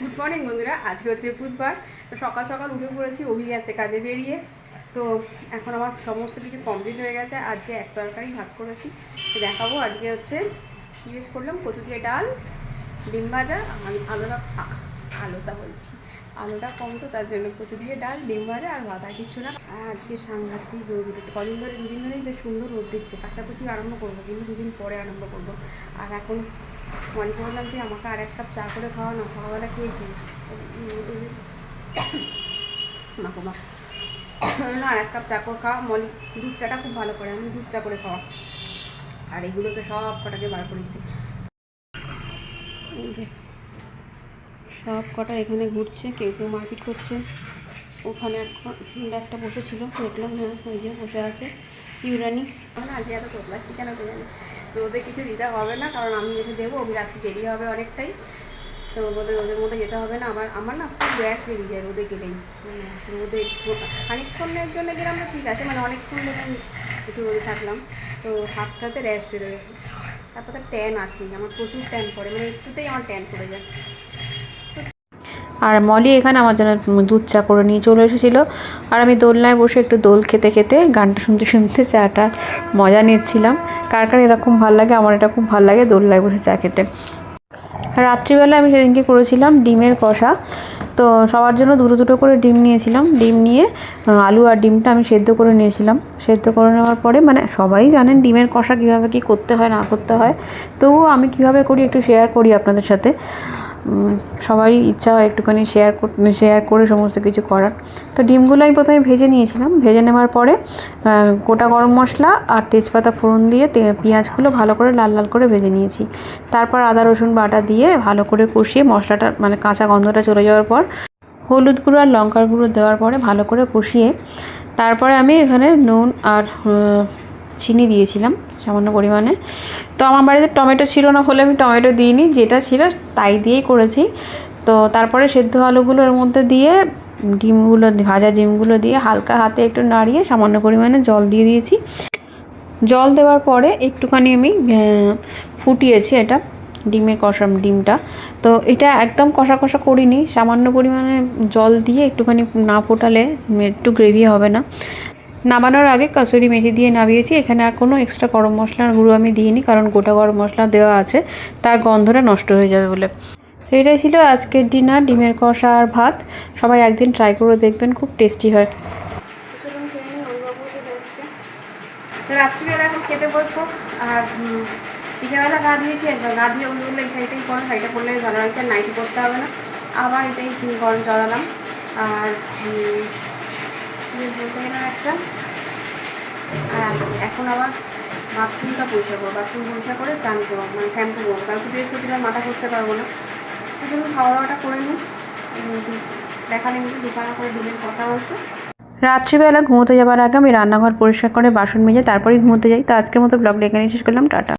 Good morning বন্ধুরা। আজকে হচ্ছে বুধবার। তো সকাল সকাল উঠে পড়েছি অভি গেছে কাজে বেরিয়ে। তো এখন আমার সমস্ত কিছু কমপ্লিট হয়ে গেছে। আজকে এক তরকারি ভাত করেছি। তো দেখাবো আজকে হচ্ছে কী বেশ করলাম। কচু দিয়ে ডাল, ডিম ভাজা, আমি আলুটা আলুটা বলছি। আলুটা কম তো, তার জন্য কচু দিয়ে ডাল, ডিম ভাজা আর ভাত কিছু না। আজকে সাংঘাতিক রোদ উঠেছে। কদিন ধরে, দুদিন ধরেই বেশ সুন্দর রোদ দিচ্ছে। কাচাকুচি আরম্ভ করব, কিন্তু দুদিন পরে আরম্ভ করব। আর এখন মনে করলাম যে আমাকে আর এক কাপ চা করে খাওয়া না খাওয়াটা খেয়েছি মা আর এক কাপ চা করে খাওয়া মলি, দুধ চাটা খুব ভালো করে, আমি দুধ চা করে খাওয়া আর এগুলোকে সব কটাকে বার করে দিচ্ছি সব কটা এখানে ঘুরছে, কেউ কেউ মারপিট করছে। ওখানে একটা বসেছিল, দেখলাম হ্যাঁ ওই যে বসে আছে, ইউরানি। আজকে এত তোতলাচ্ছি কেন কে রোদে কিছু দিতে হবে না কারণ আমি এসে দেবো অভি আসতে দেরি হবে অনেকটাই। তো রোদে রোদের মধ্যে যেতে হবে না আমার আমার না খুব গ্যাস বেরিয়ে যায় রোদে গেলেই। রোদে একটু- খানিকক্ষণের জন্য গেলে আমরা ঠিক আছে মানে অনেকক্ষণ ধরে একটু রোদে থাকলাম। তো হাতটাতে র্যাশ বেরোয় তারপর তো ট্যান আছেই আমার প্রচুর ট্যান পড়ে মানে একটুতেই আমার ট্যান পড়ে যায়। আর মলি এখানে আমার জন্য দুধ চা করে নিয়ে চলে এসেছিল। আর আমি দোলনায় বসে একটু দোল খেতে খেতে গানটা শুনতে শুনতে চাটা মজা নিচ্ছিলাম। কার কার এরকম ভালো লাগে, আমার এটা খুব ভালো লাগে দোলনায় বসে চা খেতে। রাত্রিবেলা আমি সেদিনকে করেছিলাম ডিমের কষা। তো সবার জন্য দুটো দুটো করে ডিম নিয়েছিলাম। ডিম নিয়ে আলু আর ডিমটা আমি সেদ্ধ করে নিয়েছিলাম। সেদ্ধ করে নেওয়ার পরে মানে সবাই জানেন ডিমের কষা কীভাবে কী করতে হয়, না করতে হয়। তবুও আমি কীভাবে করি একটু শেয়ার করি আপনাদের সাথে। সবারই ইচ্ছা হয় একটুখানি শেয়ার শেয়ার করে সমস্ত কিছু করার। তো ডিমগুলো আমি প্রথমে ভেজে নিয়েছিলাম। ভেজে নেওয়ার পরে গোটা গরম মশলা আর তেজপাতা ফোড়ন দিয়ে পেঁয়াজগুলো ভালো করে লাল লাল করে ভেজে নিয়েছি। তারপর আদা, রসুন বাটা দিয়ে ভালো করে কষিয়ে মশলাটা মানে কাঁচা গন্ধটা চলে যাওয়ার পর, হলুদ গুঁড়ো আর লঙ্কার গুঁড়ো দেওয়ার পরে ভালো করে কষিয়ে, তারপরে আমি এখানে নুন আর চিনি দিয়েছিলাম সামান্য পরিমাণে। তো আমার বাড়িতে টমেটো ছিল না বলে আমি টমেটো দিইনি, যেটা ছিল তাই দিয়েই করেছি। তো তারপরে সেদ্ধ আলুগুলো এর মধ্যে দিয়ে, ডিমগুলো, ভাজা ডিমগুলো দিয়ে হালকা হাতে একটু নাড়িয়ে সামান্য পরিমাণে জল দিয়ে দিয়েছি। জল দেওয়ার পরে একটুখানি আমি ফুটিয়েছি এটা ডিমের কষা ডিমটা। তো এটা একদম কষা কষা করিনি, সামান্য পরিমাণে জল দিয়ে একটুখানি না ফোটালে একটু গ্রেভি হবে না। নামানোর আগে কাসুরি মেথি দিয়ে নামিয়েছি। এখানে আর কোনো এক্সট্রা গরম মশলার গুঁড়ো আমি দিইনি, কারণ গোটা গরম মশলা দেওয়া আছে, তার গন্ধটা নষ্ট হয়ে যাবে বলে। তো এটাই ছিল আজকের ডিনার, ডিমের কষা আর ভাত। সবাই একদিন ট্রাই করে দেখবেন, খুব টেস্টি হয়। রাত্রিবেলা এখন খেতে বসবো, আর বিকেলবেলা গা একবার গা এই শাড়িটা পরলে নাইটি পরতে হবে না। আবার এটাই গরম চড়ালাম আর বেশ বলতে একটা। আর এখন আবার বাথরুমটা পরিষ্কার করব। বাথরুম পরিষ্কার করে চান করব মানে শ্যাম্পু করব। কালকে বৃহস্পতিবার মাথা করতে পারব না। তো চলুন খাওয়া দাওয়াটা করে নিই। দেখালে কিন্তু দুপানা করে দুদিন কথা বলছে রাত্রিবেলা ঘুমোতে যাবার আগে আমি রান্নাঘর পরিষ্কার করে বাসন মেজে তারপরেই ঘুমোতে যাই। তো আজকের মতো ব্লগটা এখানে শেষ করলাম। টাটা।